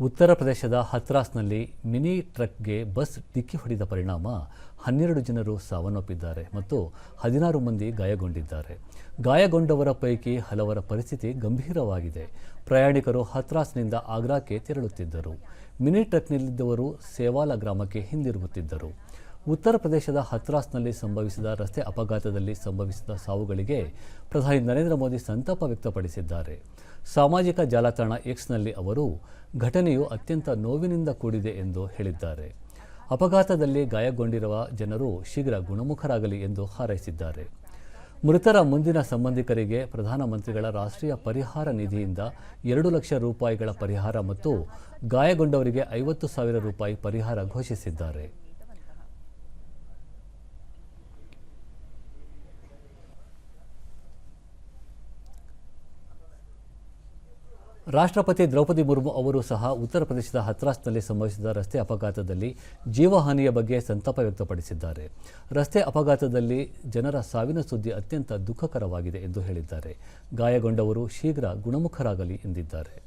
ಉತ್ತರ ಪ್ರದೇಶದ ಹತ್ರಾಸ್ನಲ್ಲಿ ಮಿನಿ ಟ್ರಕ್ಗೆ ಬಸ್ ಡಿಕ್ಕಿ ಹೊಡೆದ ಪರಿಣಾಮ ಹನ್ನೆರಡು ಜನರು ಸಾವನ್ನಪ್ಪಿದ್ದಾರೆ ಮತ್ತು ಹದಿನಾರು ಮಂದಿ ಗಾಯಗೊಂಡಿದ್ದಾರೆ. ಗಾಯಗೊಂಡವರ ಪೈಕಿ ಹಲವರ ಪರಿಸ್ಥಿತಿ ಗಂಭೀರವಾಗಿದೆ. ಪ್ರಯಾಣಿಕರು ಹತ್ರಾಸ್ನಿಂದ ಆಗ್ರಾಕ್ಕೆ ತೆರಳುತ್ತಿದ್ದರು. ಮಿನಿ ಟ್ರಕ್ನಲ್ಲಿದ್ದವರು ಸೇವಾಲ ಗ್ರಾಮಕ್ಕೆ ಹಿಂದಿರುಗುತ್ತಿದ್ದರು. ಉತ್ತರ ಪ್ರದೇಶದ ಹತ್ರಾಸ್ನಲ್ಲಿ ಸಂಭವಿಸಿದ ರಸ್ತೆ ಅಪಘಾತದಲ್ಲಿ ಸಂಭವಿಸಿದ ಸಾವುಗಳಿಗೆ ಪ್ರಧಾನಿ ನರೇಂದ್ರ ಮೋದಿ ಸಂತಾಪ ವ್ಯಕ್ತಪಡಿಸಿದ್ದಾರೆ. ಸಾಮಾಜಿಕ ಜಾಲತಾಣ ಎಕ್ಸ್ನಲ್ಲಿ ಅವರು, ಘಟನೆಯು ಅತ್ಯಂತ ನೋವಿನಿಂದ ಕೂಡಿದೆ ಎಂದು ಹೇಳಿದ್ದಾರೆ. ಅಪಘಾತದಲ್ಲಿ ಗಾಯಗೊಂಡಿರುವ ಜನರು ಶೀಘ್ರ ಗುಣಮುಖರಾಗಲಿ ಎಂದು ಹಾರೈಸಿದ್ದಾರೆ. ಮೃತರ ಮುಂದಿನ ಸಂಬಂಧಿಕರಿಗೆ ಪ್ರಧಾನಮಂತ್ರಿಗಳ ರಾಷ್ಟ್ರೀಯ ಪರಿಹಾರ ನಿಧಿಯಿಂದ ಎರಡು ಲಕ್ಷ ರೂಪಾಯಿಗಳ ಪರಿಹಾರ ಮತ್ತು ಗಾಯಗೊಂಡವರಿಗೆ ಐವತ್ತು ಸಾವಿರ ರೂಪಾಯಿ ಪರಿಹಾರ ಘೋಷಿಸಿದ್ದಾರೆ. ರಾಷ್ಟ್ರಪತಿ ದ್ರೌಪದಿ ಮುರ್ಮು ಅವರು ಸಹ ಉತ್ತರ ಪ್ರದೇಶದ ಹತ್ರಾಸ್ನಲ್ಲಿ ಸಂಭವಿಸಿದ ರಸ್ತೆ ಅಪಘಾತದಲ್ಲಿ ಜೀವಹಾನಿಯ ಬಗ್ಗೆ ಸಂತಾಪ ವ್ಯಕ್ತಪಡಿಸಿದ್ದಾರೆ. ರಸ್ತೆ ಅಪಘಾತದಲ್ಲಿ ಜನರ ಸಾವಿನ ಸುದ್ದಿ ಅತ್ಯಂತ ದುಃಖಕರವಾಗಿದೆ ಎಂದು ಹೇಳಿದ್ದಾರೆ. ಗಾಯಗೊಂಡವರು ಶೀಘ್ರ ಗುಣಮುಖರಾಗಲಿ ಎಂದಿದ್ದಾರೆ.